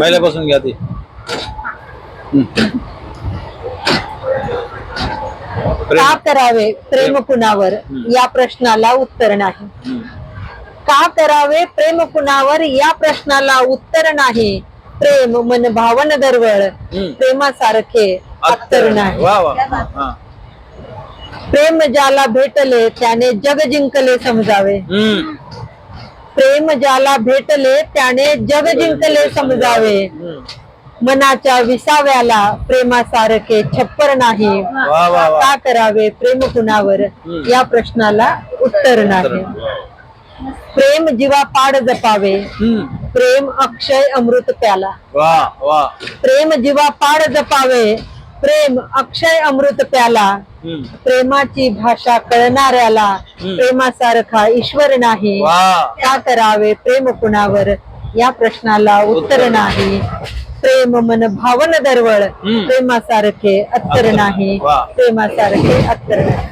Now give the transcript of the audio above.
पहिल्यापासून घ्या ती. का करावे प्रेम कुणावर? या प्रश्नाला उत्तर नाही. का करावे प्रेम कुणावर? या प्रश्नाला उत्तर नाही. प्रेम मन भावन दरवळ. प्रेमासारखे अत्तर नाही. हा. प्रेम ज्याला भेटले त्याने जग जिंकले समजावे. प्रेम ज्याला भेटले त्याने जग जिंकले समजावे. मनाच्या विसाव्याला प्रेमासारखे छप्पर नाही. का करावे प्रेम कुणावर. या प्रश्नाला उत्तर नाही. प्रेम जीवा पाड जपावे. प्रेम अक्षय अमृत प्याला. प्रेम जीवा पाड जपावे. प्रेम अक्षय अमृत प्याला. प्रेमाची भाषा कळणाऱ्याला. प्रेमासारखा ईश्वर नाही का करावे प्रेम कुणावर या प्रश्नाला उत्तर नाही प्रेम मन भावन दरवळ. प्रेमासारखे अत्तर. नाही. प्रेमासारखे अत्तर नाही